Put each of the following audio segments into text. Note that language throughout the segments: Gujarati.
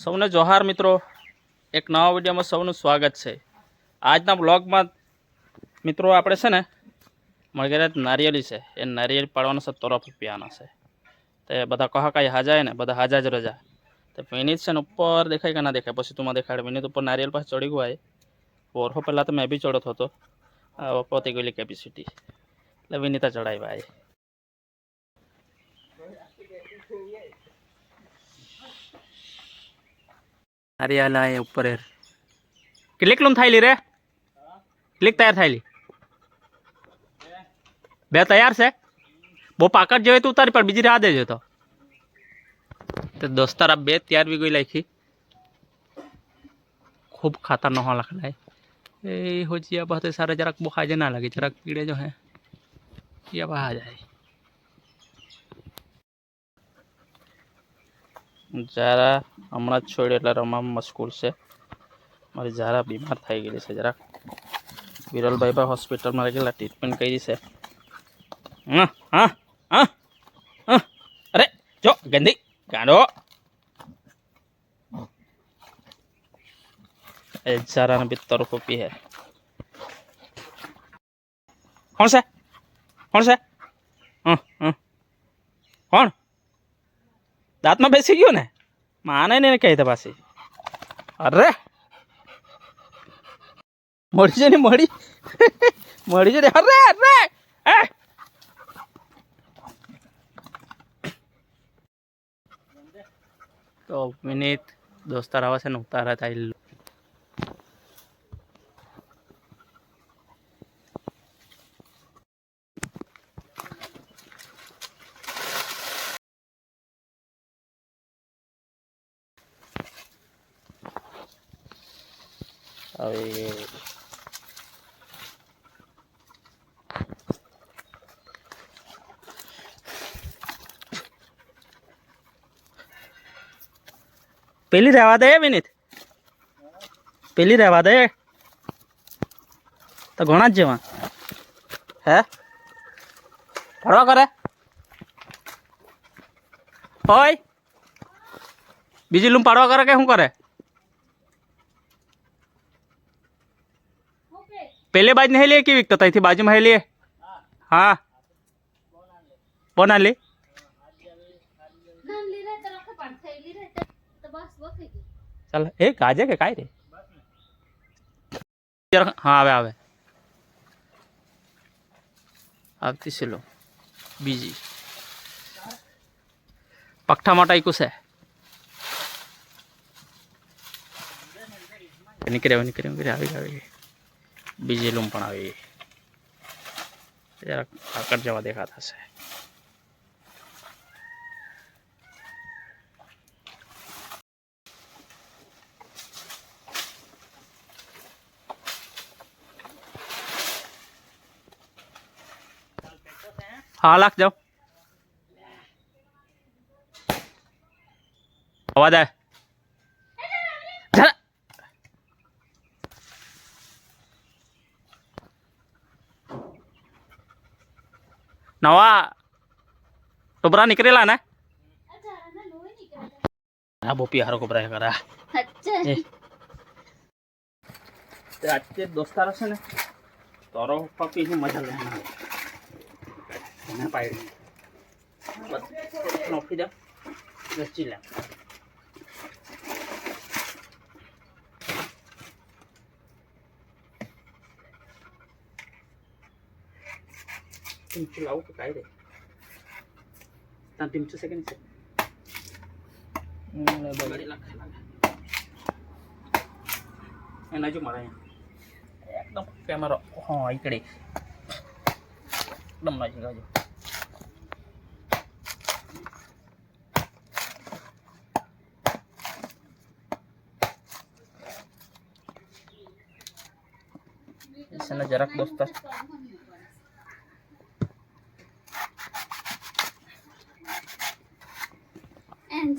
સૌને જોહાર મિત્રો. એક નવા વિડીયોમાં સૌનું સ્વાગત છે. આજના બ્લોગમાં મિત્રો આપણે છે ને મળગેરે નારિયેળી છે. એ નારિયેળ પાડવાનો છે તરફ પીવાનો છે. તે બધા કહા કાંઈ હાજાય ને, બધા હાજા જ રજા. તો વિનીત છે ને ઉપર દેખાય કે ના દેખાય? પછી તું મને દેખાડે. વિનીત ઉપર નારિયેલ પાસે ચડી ગયો ઓરહો પહેલાં તો મેં બી ચડતો હતો. પતી ગયેલી કેપેસિટી એટલે વિનીતા ચડાવી ભાઈ નારિયેલ આ ઉપર એર કેટલીક લૂમ થાયલી રે કેટલીક તૈયાર થાયલી બે તૈયાર છે બહુ પાકટ જોઈએ તો ઉતારી પણ બીજી રાહ દેજો તો તો દોસ્તાર આ બે તૈયાર બી ગઈ લાખી ખૂબ ખાતર ન લખલાય એ હોજી આ bahte સારા જરાક બહુ ખાજે ના લાગે જરાક પીડે જો હે ये आ जाए જારા હમણાં જ છોડ્યો એટલે રમવામાં મશગુલ છે. મારી જારા બીમાર થઈ ગયેલી છે જરાક. વિરલભાઈ ભાઈ હોસ્પિટલમાં રહેલા ટ્રીટમેન્ટ કરી છે. હા હા હા હા. અરે, જો, ગંદી, ગાંડો. એ જારાને બી તરફ પી હે. કોણ છે? કોણ છે હં હં કોણ દાંતમાં બેસી ગયો ને? માને ને કહી દે પાછી. અરે! મળી છે ને, મળી. મળી છે ને. અરે અરે! એ! તો મિનિટ, દોસ્તાર આવે છે ને, ઉતારા થાય. હવે પેલી રહેવા દે વિનીત. પેલી રહેવા દે. તો ઘણા જ જેવા. હે? ફરવા કરે? હોય બીજી લૂમ પાડવા કરે કે શું કરે? पेलेबाज नाही नहीं लिए कि आहे थी? बाजू में है लिए? हाँ। कोण आले चल एक आ जाए क्या रे? हाँ आवे आवे। अब तीसरे लो। बीजी। पक्ठा माटा ही कुछ है। निकले निकले निकले, आवे आवे। બીજી પગઠા માટે આઈકું છે નીકળે નીકળે નીકળે આવી આવી બીજી લૂમ પણ આવી જરાક આગળ જવા દેખાતા છે હા લાખ જાઓ અવાજ આવે નવા ટોપરા નીકળેલા ને હા બોપી હારો કોપરા કરા આજે દોસ્તારો છે ને તોરો પપીની મજા લે એને પાડી નોખી દે રચી લે ટીમચું લાવું કે કાંઈ રે ત્યાં ટીમચું સેકન્ડ છે બગાડી લાગે લાગે એના જો મારા અહીંયા એકદમ કેમેરો હા ઈકડે એકદમ નજીક આવજો એસને જરાક દોસ્તર એન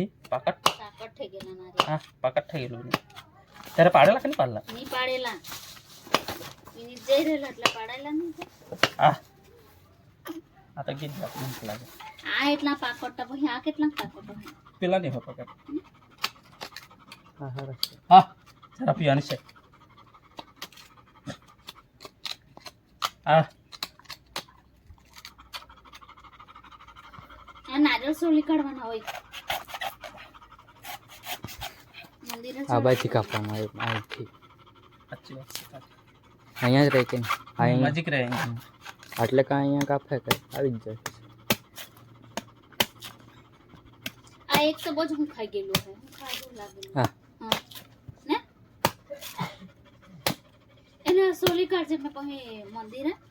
એ પાકટ. पाकट થઈ ગયેલા મારે. હા પાકટ થઈ ગયેલું ત્યારે પાડેલા કે નહીં પાડેલા? નહીં પાડેલા. એની જઈ રહેલા એટલે પાડેલા નહીં તો. હા. આ તો ગીત ગાતું મને લાગે. આ એટલા પાકોટા પછી આ કેટલા પાકોટા હોય? પેલા નહીં હોય પાકટ હા જરા પીવાની છે. હા. આ નારિયેળ સોલી કાઢવાના હોય? મંદિરે આ બાજુથી કાપવામાં આવે અહીંથી સાચી વાત છે અહીંયા જ રહે કે અહીં નજીક રહે અહીં. એટલે કાં અહીંયા કાપે કે આવી જ જાય આ એક તો બહુ જ હું ખાઈ ગયેલું છે હું ખાધું લાગેલું હા હા ને એને સોલી કાઢજે મેં પછી મંદિરે બહુ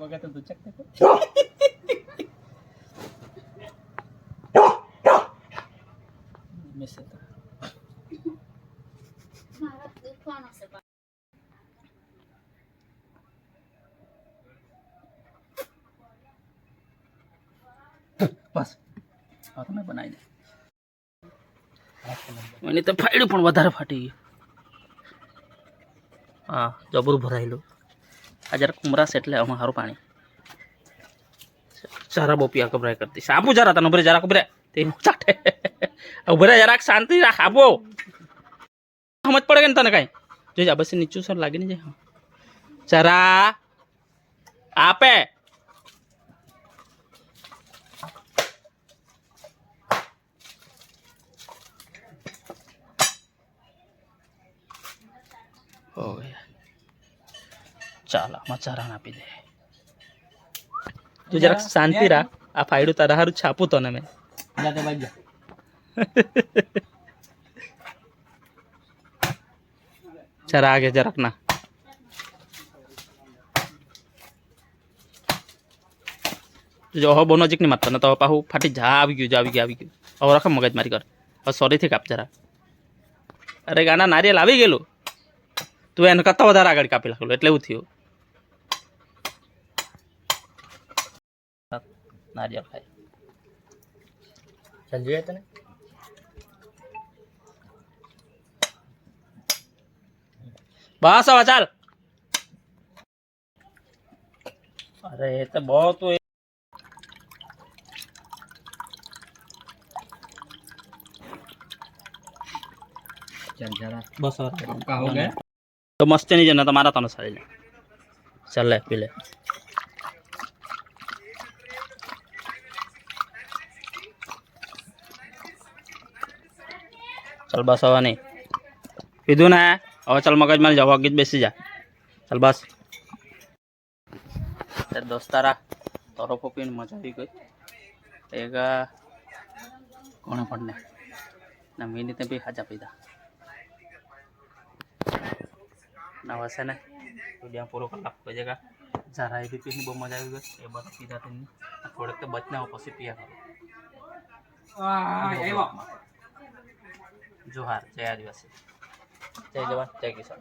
વગર તો દૂધ ચક ચક મિસ બસ તમે બનાવી દે તો ફાડ્યું પણ વધારે ફાટી ગયું. હા, જબરું ભરાયેલું આ જરા કુમરાશ એટલે આમાં સારું પાણી જરા બહુ પિયા કબરાય કરતી સાપુ જરા તને ઉભરે જરાક ઉભરે તે ચાટે ઉભરે જરાક શાંતિ રાખ આપો સમજ પડે કે ને તને કાંઈ જોઈ બસ નીચું સર લાગી ને જાય જરા આપે હો ગયા ચાલ આમાં ચારાણ આપી દે. તું જરાક શાંતિ રાખ. આ ફાયડું તારા હારું છાપું તો ને મેં જરા આગે જરાક ના. જો હો બહુ નજીક નહીં મારતો ને તો પાછું ફાટી જા આવી ગયું જા આવી ગયું આવી ગયું. હવે રખ મગજ મારી કર. હવે સોરીથી કાપ જરા. અરે ગાના નારિયેલ આવી ગયેલું. તું એને કરતાં વધારે આગળ કાપી લાગેલું એટલે એવું થયું. નારિયેળ ખાય ચાલ જોઈએ તને બસ હવે ચાલ અરે એ તો બહુ તું એ- ચાલ જરા બસ હવે પક્કા હો ગયા તો મસ્તી નહીં છે ને તમારા તને સારી લે ચાલ લે પી લે ચાલ બસ હવે નહીં કીધું ને હવે ચાલ મગજ મારી જવા ગીત બેસી જા ચાલ બસ તે દોસ્તારા તરફો પીને મજા આવી ગઈ એક આ કોણે પણ ને ને મિનિટે બી હાજા પીધા નવા છે ને વિડીયો પૂરો કલાક કોઈ જગા જરા એ બી પીને બહુ મજા આવી ગઈ એ બધા પીધા તેને થોડેક તો બચના પછી પીયા કરો જોહાર જય આદિવાસી. જય જવાન જય કિસાન.